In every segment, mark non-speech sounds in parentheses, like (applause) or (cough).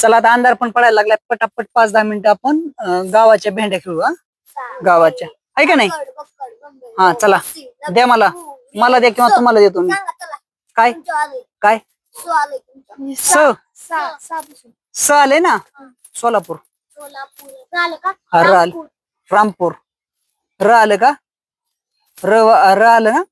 चला आता अंधार पण पडायला लागलाय. पटापट पाच दहा मिनिटं आपण अं, गावाच्या भेंड्या खेळू हा? गावाच्या. आहे का नाही? हा चला. द्या मला. मला द्या किंवा तुम्हाला देतो मी. काय? काय? स स. आले ना? सोलापूर. हा, र आले. रामपूर. र आलं का? र र आलं ना?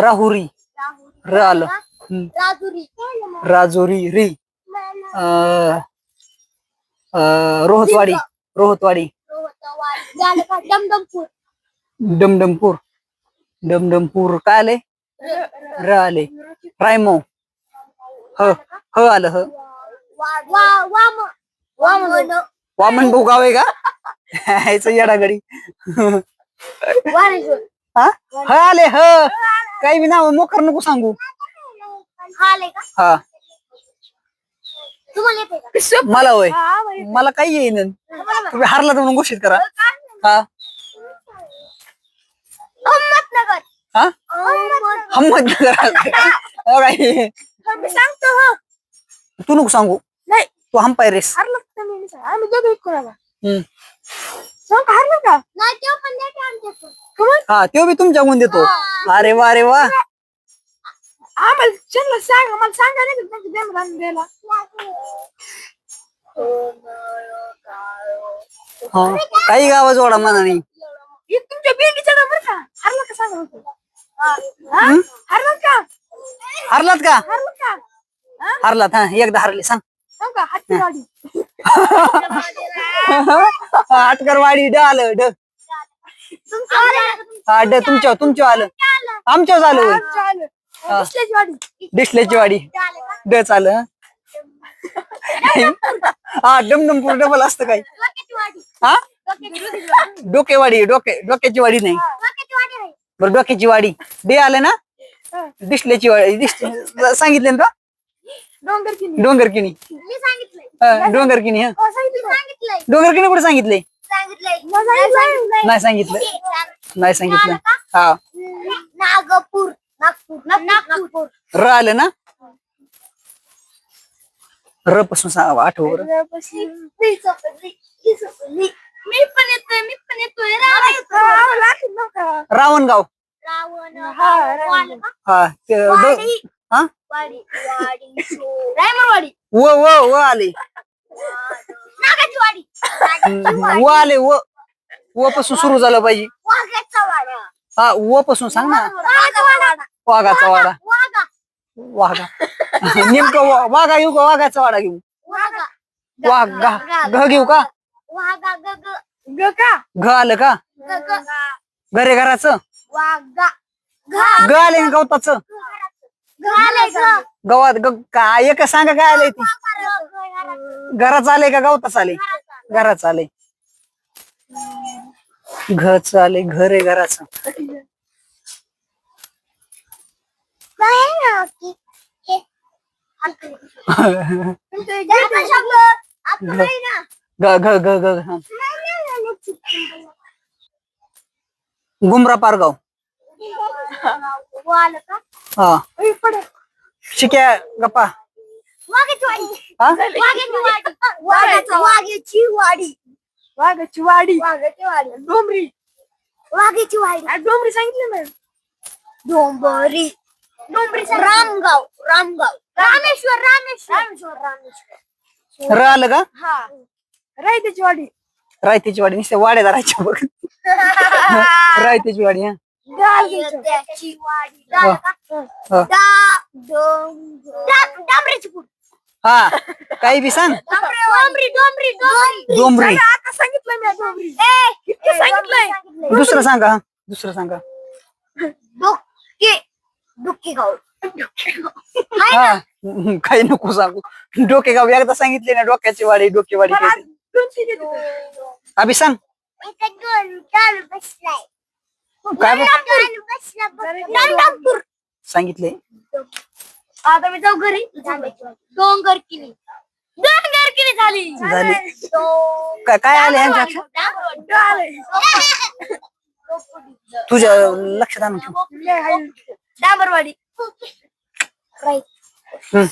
राहुरी. र आलं. हम्म. राजुरी री. रोहतवाडी रोहतवाडी. डमडमपूर. डमडमपूर काय आले र आले रायमो. ह ह आलं ह. वामन भाऊ गाव आहे का? ह्याचं येडागडी. हा? ह आले ह. काही बी नाव मोकर नको सांगू. हा. तुम्हाला येते का? मला होय. मला काही येईन. तुम्ही हारला तर म्हणून घोषित करा. हा. अहमदनगर. हा? अहमदनगर. मी सांगतो हो. तू नको सांगू. नाही. तू हंपाय रेस हरलं का मी नाही सांग. आम्ही दोघं एक कोणाला? हम्म. सांग का? हरलं का? नाही तेव्हा पण देते आमच्याकडून. कमन हा तो बी तुमच्या गुण देतो अरे वा अरे वा. आम्हाला चल सांग आम्हाला सांगा नाही का दे मला आणून द्यायला. हा काही गावा जोडा म्हणा नाही हे तुमच्या बेबीचा नंबर का? हरलं का सांगा. हा? हम्म? हरलं का? हारलात का? हरलं का? हा? हारलात हा एकदा हारले सांग. सांग का? हत्ती गाडी आटकरवाडी ड आलं ड. हा ड तुमच्या तुमच्या आलं. आमच्यावर आलं होय. दुसऱ्याची गाडी डिस्लेची वाडी. ड चालं हा. डमडमपूर डबल असतं काय हा? डोकेवाडी डोके डोक्याची वाडी नाही. बरं डोक्याची वाडी. डे आलं ना? डिस्लेची वाडी डिस्ले सांगितले ना डोंगर किनी डोंगर किणी मी सांगितलंय. हा, डोंगर किणी हा. हो, सांगितलं सांगितलंय. डोंगर किणी कुठे सांगितले सांगितलंय. नाही सांगितलं. नाही सांगितलं. हा. नागपूर. नागपूर नागपूर. र आलं ना? र पासून सांग आठव बरं मी पण येतोय मी पण येतोय. रावण. रावणगाव. रावण हा, रावण. हा ते ड- वाडी. हा? वाडी वाडी रायमरवाडी व व व आले. नागाची वाडी हम्म, व आले व. व पासून सुरू झालं पाहिजे. वाडा. हा व पासून सांग ना. वाघाचा वाडा. वाघाचा वाडा. वाघा. वाघा. नेमकं वा- वाघा घेऊ का वाघाचा वाडा घेऊ? वाघा. वाघ गा- घ घेऊ का? वाघा ग ग. ग का? घ आलं का? ग ग. घरे घराचं? वाघा. घा ग आले ना गवताचं? घाले ग. गवात ग काय एक सांगा काय आलंय ती? घराचं आलंय का? गवताच आले घराचं आलंय. घरच आले घर आहे घराचं. गुमरा पारगाव. हा. शिक्या गप्पा. हा? वाघाची वाडी. वाघाची वाडी वाघाची वाडी. डोंबरी वाघाची वाडी डोंबरी सांगितलं ना डोंबरी. डोंबरी रामगाव रामगाव रामेश्वर रामेश्वर. रामेश्वर रामेश्वर. र आलं का? हा. रायत्याची वाडी. रायतीची वाडी नुसते वाड्या धरायच्या बघ. रायतीची वाडी हा. वाडी. हा. डांबरीची पूड काही बी सांग. डोंबरी डोंबरी डोंबरी डोंबरी. आता सांगितलं मी डोंबरी. ए सांगितलंय. दुसरं सांगा हा. दुसरं सांगा. डोके. डोके गाव हा. हम्म, काही नको सांगू. डोकेगाव एकदा सांगितले ना डोक्याची वाडी डोकेवाडी अभि सांग. काय बघ? सांगितले. आता मी जाऊ घरी. डोंगर किनी. डोंगर किनी झाली. झाली. काय काय आले यांच्या? (laughs) तुझ्या लक्षात आणून ठेव. डांबरवाडी हम्म.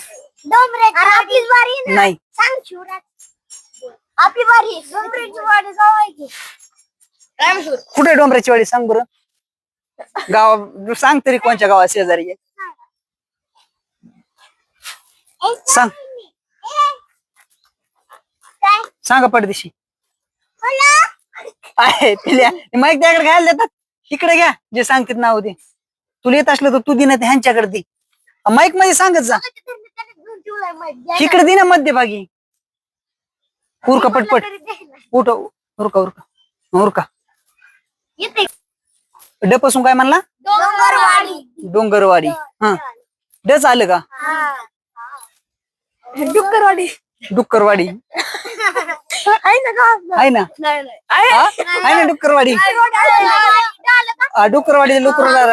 डोंबऱ्याची आपलीच वारी आहे ना नाही सांग शिवराज आपली वारी आहे. डोंबऱ्याची वारी जाऊ आहे की रामेश्वर कुठे डोंबऱ्याची वाडी सांग बरं गाव सांग तरी कोणच्या गावात शेजारी आहे सांग काय सांगा पडदिशी बोला आहे पिल्या माईक त्याकडे घ्यायला देतात इकडे घ्या जे सांगतात नाव ते तुला येत असलं तर तू दे ना ते ह्यांच्याकडे दे. माईकमध्ये सांगत जा. इकडे दे ना मध्यभागी. उरका पटपट उठ उरका उरका. उरका. येते. डपासून काय म्हणला? डोंगरवाडी. डोंगरवाडी. हा. डच आलं का? डुक्करवाडी. डुक्करवाडी. आहे ना? का आहे ना नाही नाही हा? आहे ना डुक्करवाडी हा, डुक्करवाडी डुक्करला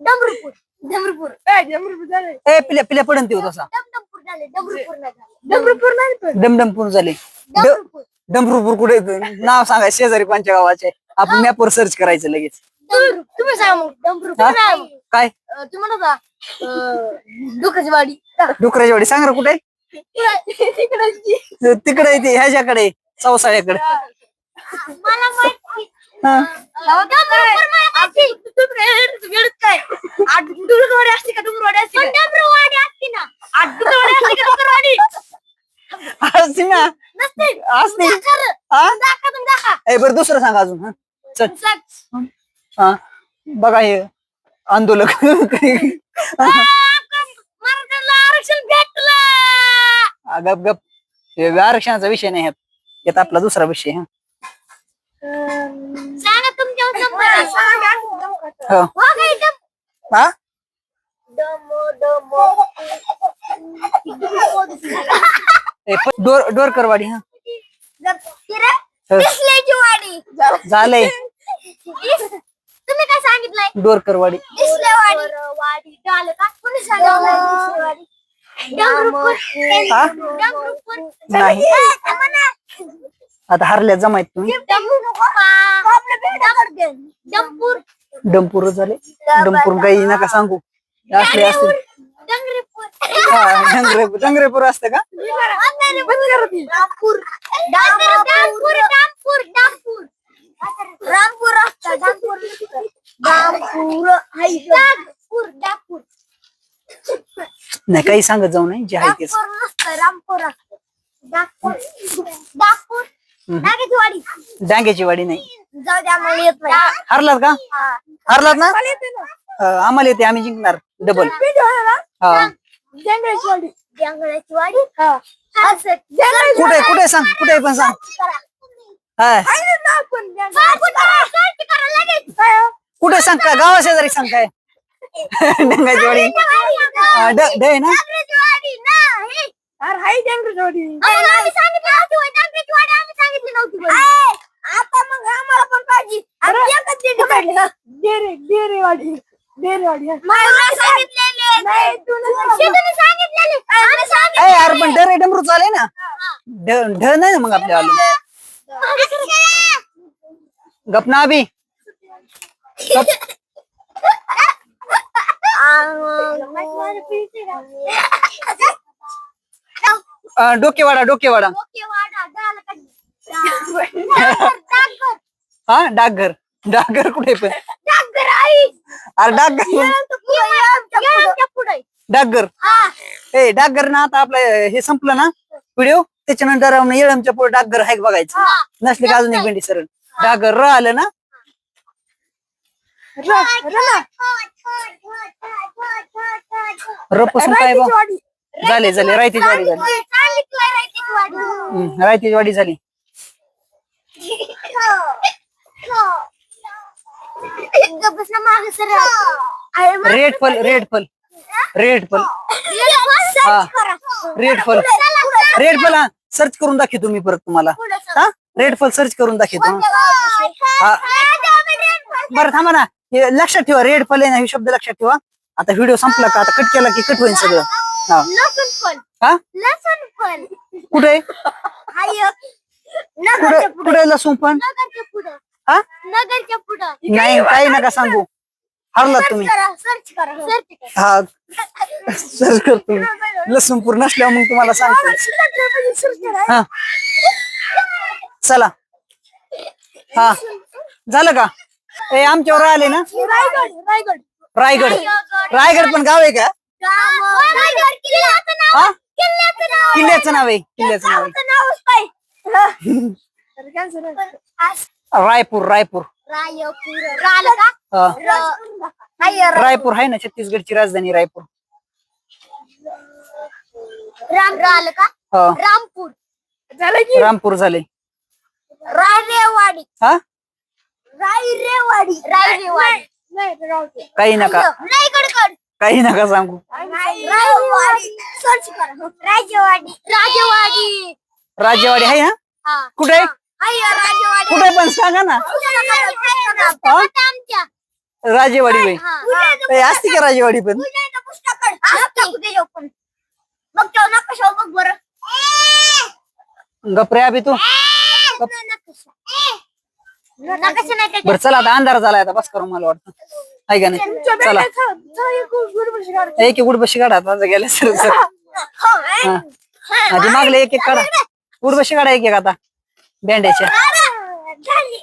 डमरूपूर. डमरूपूर. डमरूपूर झाले. ए पिल्या पिल्या पडन ते तसा. डमडमपूर झाले डमरूपूर नाही झाले. डमरूपूर नाही पण डमडमपूर झाले. ड- डमरूपूर. डमरूपूर कुठे? येतं? नाव सांगा शेजारी कोणच्या गावाचे? आपण मॅपवर सर्च करायचं लगेच. तुम्ही सांगा मग. डमरूपूर हा? नाही. काय? तुम्ही म्हणा वाडी. डुकराची वाडी. सांग कुठे? तिकडे तिकडे येते ह्याच्याकडे चौसाळ्याकडे. हा. असते असते ना. हा? ए बरं दुसरं सांग अजून हा. चल. हा. बघा हे आंदोलक. (laughs) आरक्षण गप गप आरक्षणाचा विषय नाही यात आपला दुसरा विषय हा सांगा तुमच्या नंबर हो. हो काय डम हा? डमो डमो ए, प- डोर डोरकरवाडी हा. झालंय. तुम्ही काय सांगितलंय? डोरकरवाडी हा? नाही. आता हरल्या जमायत तुम्ही. डमपूर डंपूर झाले डंपूर काही नका सांगू. असले असते डंगरेपूर डंगरे डंगरेपूर असते का? रामपूर. असतं रामपूर रामपूर नागपूर नागपूर नाही काही सांगत जाऊ नाही जे आहे तेच. रामपूर नसतं रामपूर असतं. नागपूर नागपूर नागेची वाडी. डांग्याची वाडी नाही. जाऊ द्या मला येत नाही. हरलात का? हा. हरलात ना? मला येते ना. अं, आम्हाला येते आम्ही जिंकणार. डबल हा. हा. असं. कुठे कुठे सांग कुठे पण सांग. हा. कुठे सांग का? गावा शेजारी सांग काय? डंगाची वाडी हा, ड ड आहे ना? आता मग आम्हाला पण पाहिजे. आम्ही एकच दिंडी काढली. का? मला सांगितलेले. शिवने सांगितलेले. आम्ही सांगितलेले. ए यार पण डरे डमरू चाले ना? ढ ढ नाही ना मग आपल्या आलं. गपना अभि. (laughs) अं, डोकेवाडा डोकेवाडा. हा डाकघर डाकघर कुठे पण डांगर आई. अरे डाकघर. डाकघर हा. ए डाकघर ना आता आपलं हे संपलं ना व्हिडिओ त्याच्यानंतर येळमच्या पुढे डाकघर हाय बघायचं. नसले का अजून एक भेंडी सरळ डाकघर र आलं ना र पासून काय बा झाले झाले रायतीची वाडी झाली रायतीची वाडी. झाली रेड फल रेड फल रेड फल सर्च हा. रेड फल. रेड फल हा सर्च करून दाखवतो मी परत तुम्हाला. हा रेड फल सर्च करून दाखवतो? हा. बरं थांबा ना हे लक्षात ठेवा रेड फल आहे ना हे शब्द लक्षात ठेवा. आता व्हिडिओ संपला का? आता कट केला की कट होईल सगळं. हा. लसूण हा? लसूण कुठे? कुठे? कुठे लसूण पण हा? नगरच्या पुढं. नाही काही नका सांगू. हारलात तुम्ही. सर्च करा सर्च करा हा. सर करतो. मी. लसूणपूर नसल्यावर मग तुम्हाला सांगतो. हा. चला. हा. झालं का? ए आमच्यावर आले ना? रायगड. रायगड रायगड रायगड पण गाव आहे का? रायगड किल्ल्याचं नाव हा? किल्ल्याचं नाव किल्ल्याचं नाव आहे किल्ल्याचं नाव आहे. गावाचं नावच काय रायपूर रायपूर. रायपूर राहिलं का हा. र- हाय, र- रायपूर आहे ना छत्तीसगडची राजधानी रायपूर. राम राहिलं का हा. रामपूर. झालं की? रामपूर झाले. रायरेवाडी हा? रायरेवाडी. रायरेवाडी. काही नका. काही नका सांगू. रायवाडी सर्च करा. राजवाडी राजवाडी राजेवाडी आहे ना हा. कुठे आहे? हाय, राजवाडी कुठे पण सांगा ना. हा? आमच्या राजेवाडी बाई. हा. ए, असते का राजेवाडी पण? बघ बरं. गपरे अभि तू. नकाशा नाही त्याच्यात. बर चला आता अंधार झालाय आता बस करू मला वाटतं आहे का नाही चला एक एक उडबशी काढा आता गेल्या सर सर हो, ए. आधी मागले एक एक काढा उडबशी काढा एक एक आता भेंड्याच्या झाली.